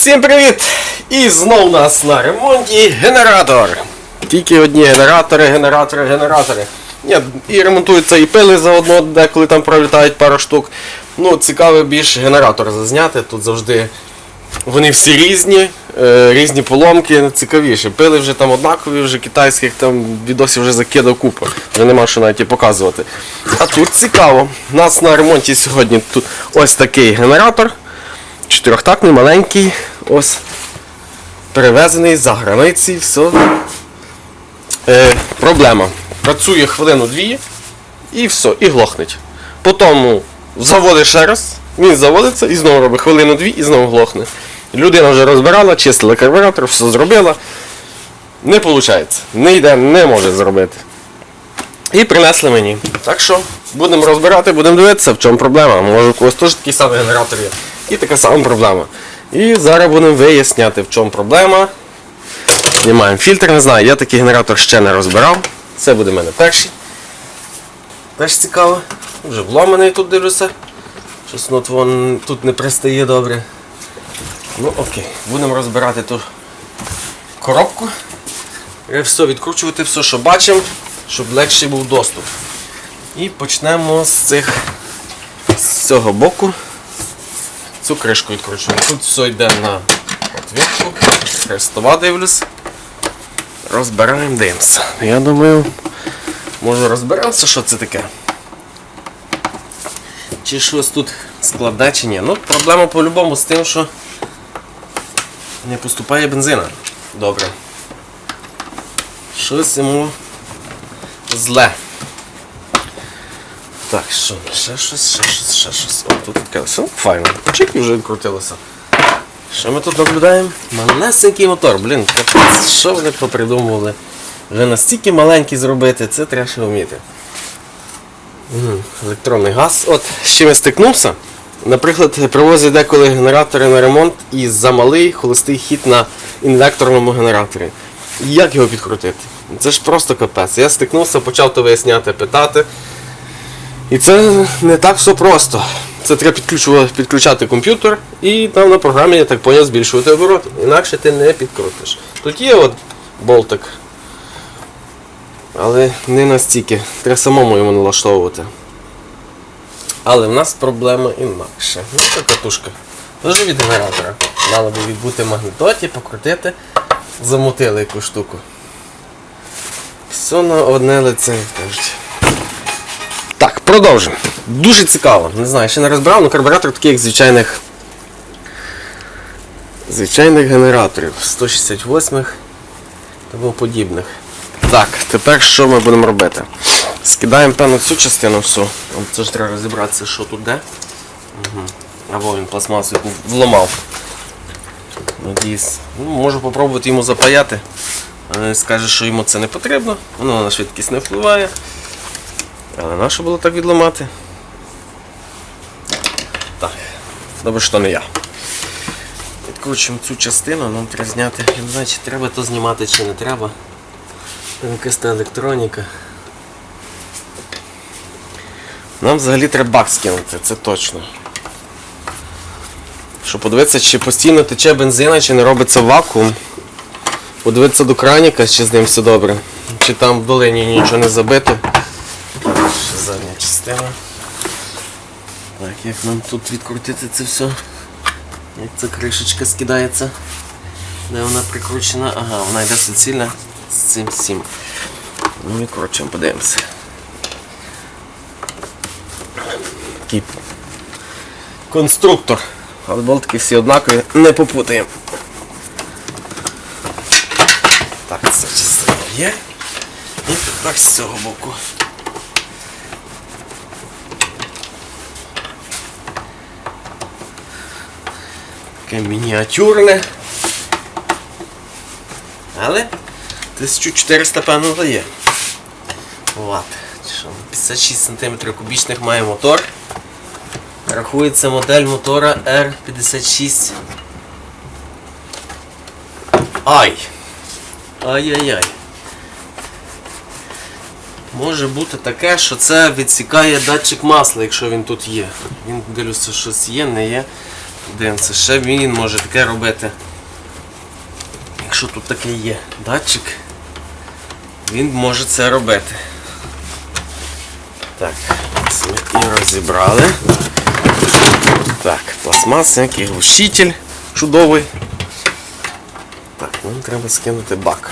Всім привіт! І знов у нас на ремонті генератор. Тільки одні генератори, генератори, генератори. Ні, і ремонтуються і пили заодно, деколи там пролітають пару штук. Ну, цікаво більше генератор зазняти. Тут завжди вони всі різні, е, різні поломки, цікавіше. Пили вже там однакові, вже китайських там відосів вже закидав купу. Вже нема що навіть і показувати. А тут цікаво. У нас на ремонті сьогодні тут ось такий генератор. Чотирьохтактний, маленький, ось перевезений за границі, все. Е, проблема. Працює хвилину-дві і все, і глохнеть. Потім заводиш ще раз, він заводиться і знову робить хвилину-дві і знову глохне. Людина вже розбирала, чистила карбюратор, все зробила. Не виходить. Не йде, не може зробити. І принесли мені. Так що будемо розбирати, будемо дивитися, в чому проблема. Може у когось теж такий самий генератор є. І така сама проблема. І зараз будемо виясняти, в чому проблема. Знімаємо фільтр, не знаю, я такий генератор ще не розбирав. Це буде в мене перший. Теж цікаво. Вже вломаний тут дивлюся. Щось ну, вон тут не пристає добре. Ну окей, будемо розбирати ту коробку. І все відкручувати, все, що бачимо, щоб легший був доступ. І почнемо з цих з цього боку. Цю кришку відкручуємо. Тут все йде на отвірку. Хрестова дивлюсь. Розбираємо дивимося. Я думаю, може розберемося, що це таке. Чи щось тут складне, чи ні. Ну, проблема по-любому з тим, що не поступає бензина. Добре. Щось йому зле. Так, що, ще щось, ще щось, ще щось. О, тут відкрилося. Файно. Чик вже відкрутилося. Що ми тут наблюдаємо? Малесенький мотор, блін, що вони попридумували? Вже настільки маленький зробити, це треба ще вміти. Електронний газ. От з чим я стикнувся. Наприклад, привозять деколи генератори на ремонт і замалий холостий хід на інвекторному генераторі. Як його підкрутити? Це ж просто капець. Я стикнувся, почав то виясняти, питати. І це не так все просто. Це треба підключати комп'ютер і там на програмі, я так поняв, збільшувати оборот. Інакше ти не підкрутиш. Тут є от болтик. Але не настільки. Треба самому його налаштовувати. Але в нас проблема інакше. Ну це катушка. Теж від генератора. Мало би відбути магнітоті, покрутити, замутили якусь штуку. Все на одне лице, кажуть. Так, продовжимо. Дуже цікаво. Не знаю, ще не розбирав, але карбюратор такий, як звичайних. Звичайних генераторів. 168-х тому подібних. Так, тепер що ми будемо робити? Скидаємо певно цю частину всю. Це ж треба розібратися, що тут де. Угу. Або він пластмасу вломав. Надіюсь. Ну, можу попробувати йому запаяти. Але скаже, що йому це не потрібно, воно на швидкість не впливає. Але нащо було так відламати? Так, добре, що не я. Відкручуємо цю частину, нам треба зняти. Я не знаю, чи треба то знімати, чи не треба. Там якась електроніка. Нам взагалі треба бак скинути, це точно. Щоб подивитися, чи постійно тече бензина, чи не робиться вакуум. Подивитися до краніка, чи з ним все добре. Чи там в долині нічого не забито. Частина. Так, як нам тут відкрутити це все? Як ця кришечка скидається? Де вона прикручена? Ага, вона йде суцільна з цим всім. Ну відкручуємо, подивимося. Такий конструктор. Але болтики всі однакові, не попутаємо. Так, це частина є. І тепер з цього боку. Таке мініатюрне. Але 1400 певно дає. От. 56 см кубічних має мотор. Рахується модель мотора R56. Ай! Ай-яй-яй. Може бути таке, що це відсікає датчик масла, якщо він тут є. Він дивлюся, щось є, не є. Дивимося, ще він може таке робити. Якщо тут такий є датчик, він може це робити. Так, це ми і розібрали. Так, пластмасовий глушитель чудовий. Так, нам треба скинути бак.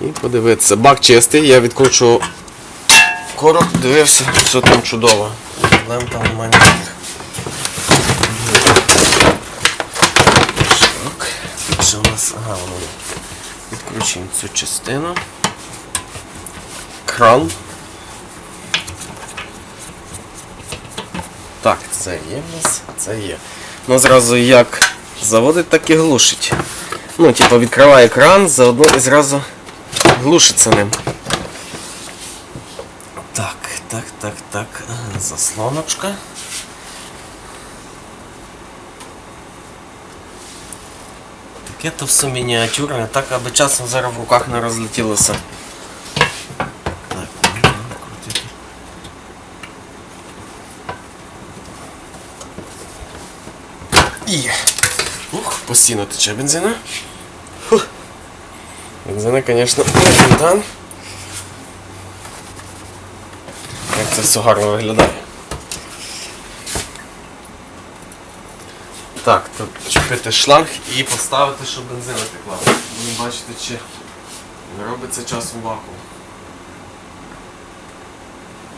І подивитися. Бак чистий, я відкручу корок, дивився, все там чудово. Проблем там ніяких. Так, що у нас? Ага, воно. Відкручуємо цю частину. Кран. Так, це є в нас, це є. Ну зразу як заводить, так і глушить. Ну, типу, відкриває кран, заодно і зразу глушиться ним. Так, так, так, Заслоночка. Таке то все мініатюрне, так аби часом зараз в руках не розлетілося. І. Ух, постійно тече бензина. Фух. Бензина, звісно, не фонтан. Як це все гарно виглядає. Так, тут чіпити шланг і поставити, щоб бензина текла. Будемо бачити, чи не робиться часом вакуум.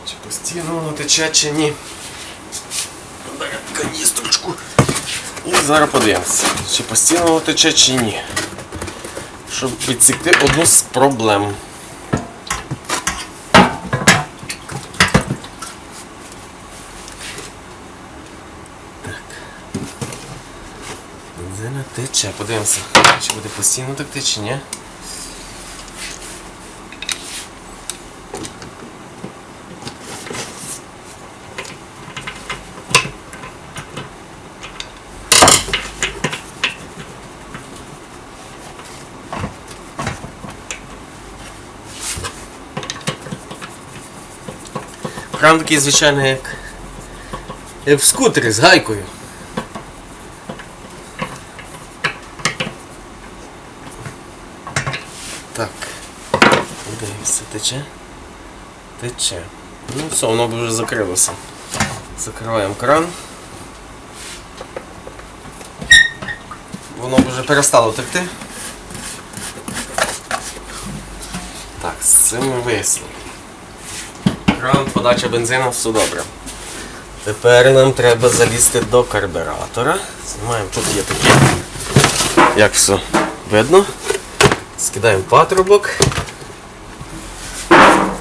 Чи постійно воно тече, чи ні. Каністрочку. І зараз подивимося, чи постійно воно тече, чи ні. Щоб відсікти одну з проблем. Бензина тече, подивимося, чи буде постійно текти, чи ні. Кран такий, звичайно, як, як в скутері з гайкою. Так. Дивимося, тече. Тече. Ну все, воно вже закрилося. Закриваємо кран. Воно вже перестало текти. Так, з цим ми вияснили. Кран, подача бензину, все добре. Тепер нам треба залізти до карбюратора. Знімаємо, тут є таке. Як все видно. Скидаємо патрубок.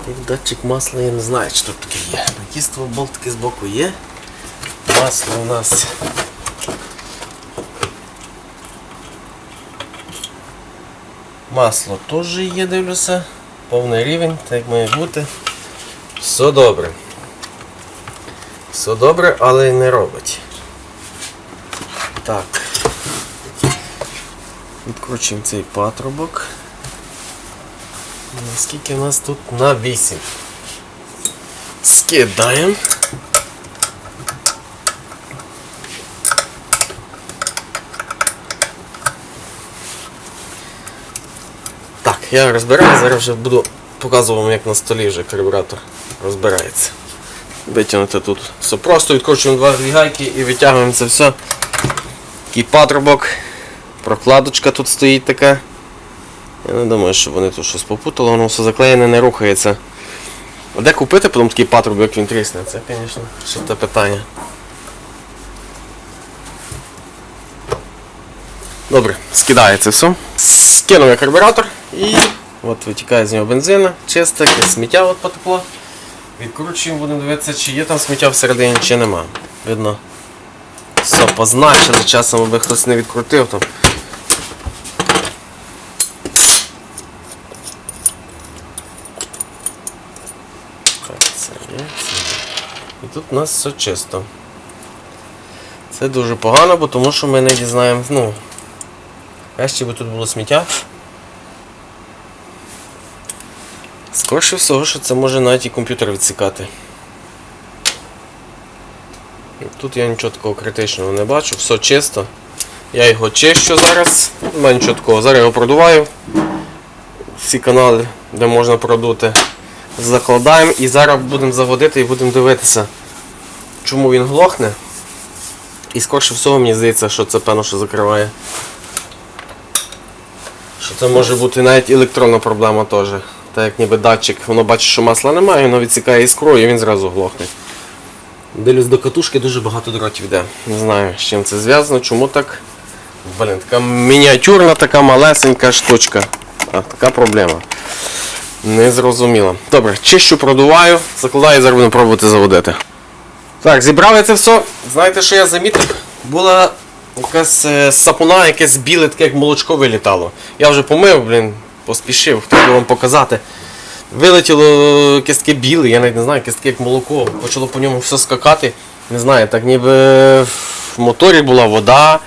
І датчик масла я не знаю, чи тут таке є. Того болтики з боку є. Масло у нас. Масло теж є, дивлюся. Повний рівень, так має бути. Все добре. Все добре, але не робить. Так. Відкручуємо цей патрубок. Наскільки у нас тут на 8. Скидаємо. Так, я розбираю, зараз вже буду показувати вам, як на столі вже карбюратор розбирається. Витягнути тут все просто, відкручуємо два гайки і витягуємо це все. Такий патрубок. Прокладочка тут стоїть така. Я не думаю, що вони тут щось попутали, воно все заклеєне, не рухається. А де купити потім такий патрубок, як він трісне? Це, звісно, ще те питання. Добре, скидається все. Скинув я карбюратор і от витікає з нього бензина, чисте, сміття от потекло. Відкручуємо, будемо дивитися, чи є там сміття всередині, чи нема. Видно. Все, позначили, часом аби хтось не відкрутив там. Так, це є, це є. І тут у нас все чисто. Це дуже погано, бо тому що ми не дізнаємо, ну, краще би тут було сміття. Скорше всього, що це може навіть і комп'ютер відсікати. Тут я нічого такого критичного не бачу, все чисто. Я його чищу зараз, немає нічого такого. Зараз його продуваю. Всі канали, де можна продути. Закладаємо і зараз будемо заводити і будемо дивитися, чому він глохне. І скорше всього мені здається, що це певно, що закриває. Що це може бути навіть електронна проблема теж. Так як ніби датчик, воно бачить, що масла немає, воно відсікає іскру і він зразу глохне. Дивлюсь до катушки дуже багато дротів йде. Не знаю, з чим це зв'язано, чому так. Блін, така мініатюрна, така малесенька штучка. А, така проблема. Не зрозуміло. Добре, чищу, продуваю, закладаю і зараз будемо пробувати заводити. Так, зібрав я це все. Знаєте, що я замітив? Була якась е, сапуна, якесь біле, таке як молочко вилітало. Я вже помив, блін, поспішив, хотів вам показати. Вилетіло якесь таке біле, я навіть не знаю, якесь як молоко. Почало по ньому все скакати. Не знаю, так ніби в моторі була вода,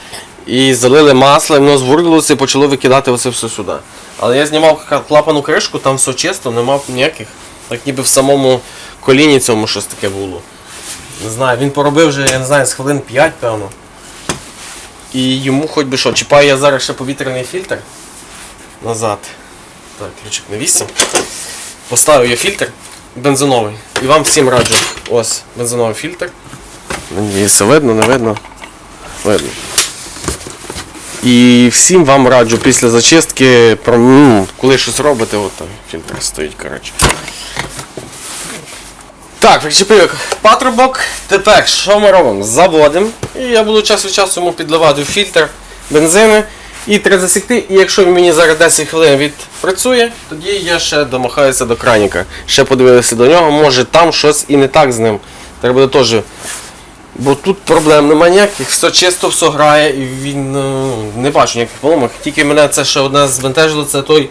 і залили масло, і воно звурлилося і почало викидати оце все сюди. Але я знімав клапану кришку, там все чисто, не мав ніяких. Так ніби в самому коліні цьому щось таке було. Не знаю, він поробив вже, я не знаю, з хвилин 5, певно. І йому хоч би що, чіпаю я зараз ще повітряний фільтр назад. Так, ключик на 8. Поставив я фільтр бензиновий. І вам всім раджу. Ось бензиновий фільтр. Надіюся, видно, не видно. Видно. І всім вам раджу після зачистки, ну, коли щось робите, от там фільтр стоїть, коротше. Так, причепив патрубок. Тепер що ми робимо? Заводимо. І я буду час від часу йому підливати фільтр бензини. І треба засікти. І якщо він мені зараз 10 хвилин відпрацює, тоді я ще домахаюся до краніка. Ще подивилися до нього, може там щось і не так з ним. Треба буде теж. Бо тут проблем немає ніяких, все чисто, все грає, і він ну, не бачу ніяких поломок. Тільки мене це ще одне збентежило, це той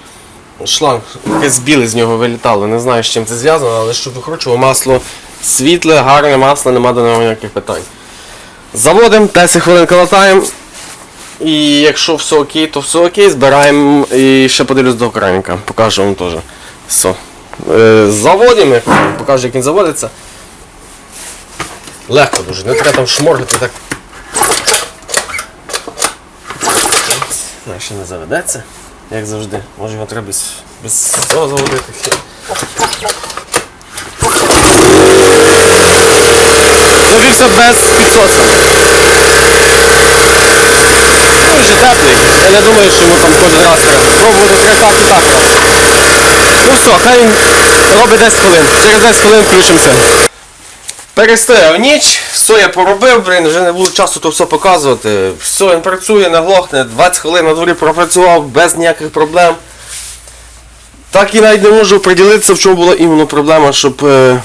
шланг, якесь біле з нього вилітало. Не знаю, з чим це зв'язано, але щоб викручував масло світле, гарне масло, нема до нього ніяких питань. Заводимо, 10 хвилин калатаємо. І якщо все окей, то все окей, збираємо і ще подивлюсь до окреміка. Покажу вам теж. Все. Е, заводимо, покажу, як він заводиться. Легко дуже, не треба там шморгати так. Ще не заведеться, як завжди. Може його треба без, без цього заводити. Завівся без підсоса. Вже теплий. Я не думаю, що йому там кожен раз треба. Спробувати треба так і так. Ну все, хай він робить 10 хвилин. Через 10 хвилин включимося. Перестояв ніч, все я поробив, блін, вже не було часу то все показувати. Все, він працює, не глохне, 20 хвилин на дворі пропрацював без ніяких проблем. Так і навіть не можу приділитися, в чому була іменно проблема, щоб е,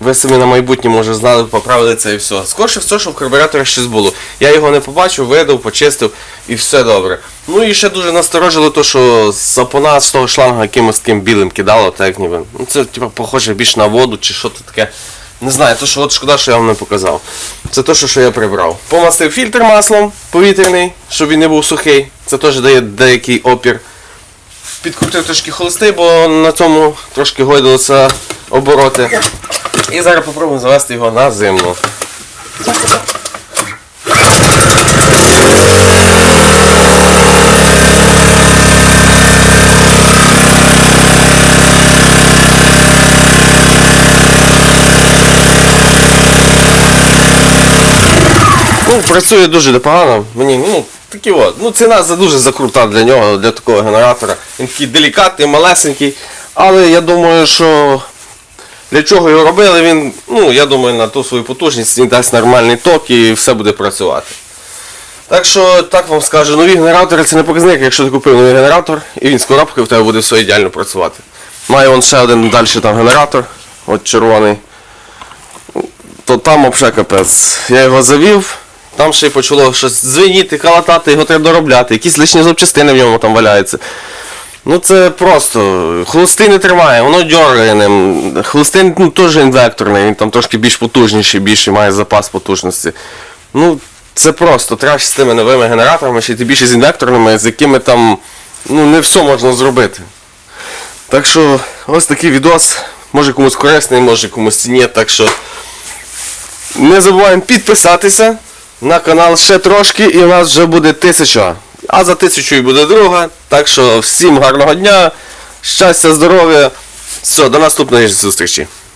ви самі на майбутнє може знали, поправили це і все. Скорше все, що в карбюраторі щось було. Я його не побачив, видав, почистив і все добре. Ну і ще дуже насторожило то, що запона з того шланга якимось таким білим кидало, так ніби. Ну це типу, похоже більш на воду чи що то таке. Не знаю, то що от шкода, що я вам не показав. Це те, що, я прибрав. Помастив фільтр маслом повітряний, щоб він не був сухий. Це теж дає деякий опір. Підкрутив трошки холости, бо на цьому трошки гойдалися обороти. І зараз попробуємо завести його на зимну. Ну, працює дуже непогано. Мені, ну, такі от. Ну, ціна дуже закрута для нього, для такого генератора. Він такий делікатний, малесенький. Але я думаю, що для чого його робили, він, ну, я думаю, на ту свою потужність він дасть нормальний ток і все буде працювати. Так що, так вам скажу, нові генератори це не показник, якщо ти купив новий генератор і він з коробки, в тебе буде все ідеально працювати. Має он ще один далі там генератор, от червоний то там взагалі капець. Я його завів, там ще й почало щось дзвеніти, калатати, його треба доробляти, якісь лишні запчастини в ньому там валяються. Ну це просто. Холостий не тримає, воно дьоргає ним. Холостий ну, теж інвекторний, він там трошки більш потужніший, більший має запас потужності. Ну, це просто траш з тими новими генераторами, ще й тим більше з інвекторними, з якими там ну, не все можна зробити. Так що ось такий відос. Може комусь корисний, може комусь ні, так що. Не забуваємо підписатися на канал ще трошки і у нас вже буде тисяча. А за тисячу і буде друга. Так що всім гарного дня, щастя, здоров'я. Все, до наступної зустрічі.